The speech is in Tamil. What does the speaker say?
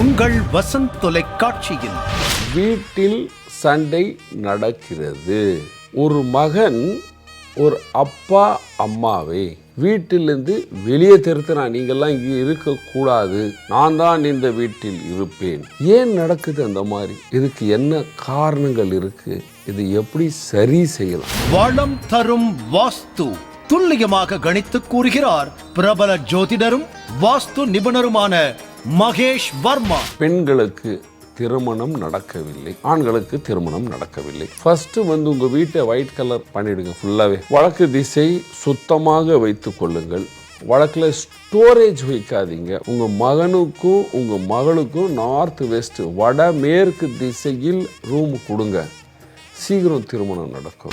உங்கள் வசந்த் தொலைக்காட்சியில். வீட்டில் சண்டை நடக்கிறது. ஒரு மகன் ஒரு அப்பா அம்மாவை வீட்டிலிருந்து வெளியே திருத்தினா நீங்கள்லாம் இங்கே இருக்கக்கூடாது. நான் தான் இந்த வீட்டில் இருப்பேன். ஏன் நடக்குது அந்த மாதிரி? இதுக்கு என்ன காரணங்கள் இருக்கு? இது எப்படி சரி செய்யலாம்? வளம் தரும் வாஸ்து துல்லியமாக கணித்து கூறுகிறார் பிரபல ஜோதிடரும் வாஸ்து நிபுணருமான மகேஷ் வர்மா. பெண்களுக்கு திருமணம் நடக்கவில்லை. ஆண்களுக்கு திருமணம் நடக்கவில்லை. ஃபர்ஸ்ட் வந்து உங்க வீட்டை ஒயிட் கலர் பண்ணிடுங்க ஃபுல்லாவே வழக்கு திசை சுத்தமாக வைத்துக் கொள்ளுங்கள். வழக்கில் ஸ்டோரேஜ் வைக்காதீங்க. உங்கள் மகனுக்கும் உங்கள் மகளுக்கும் நார்த் வெஸ்ட் வட மேற்கு திசையில் ரூம் கொடுங்க. சீக்கிரம் திருமணம் நடக்கும்.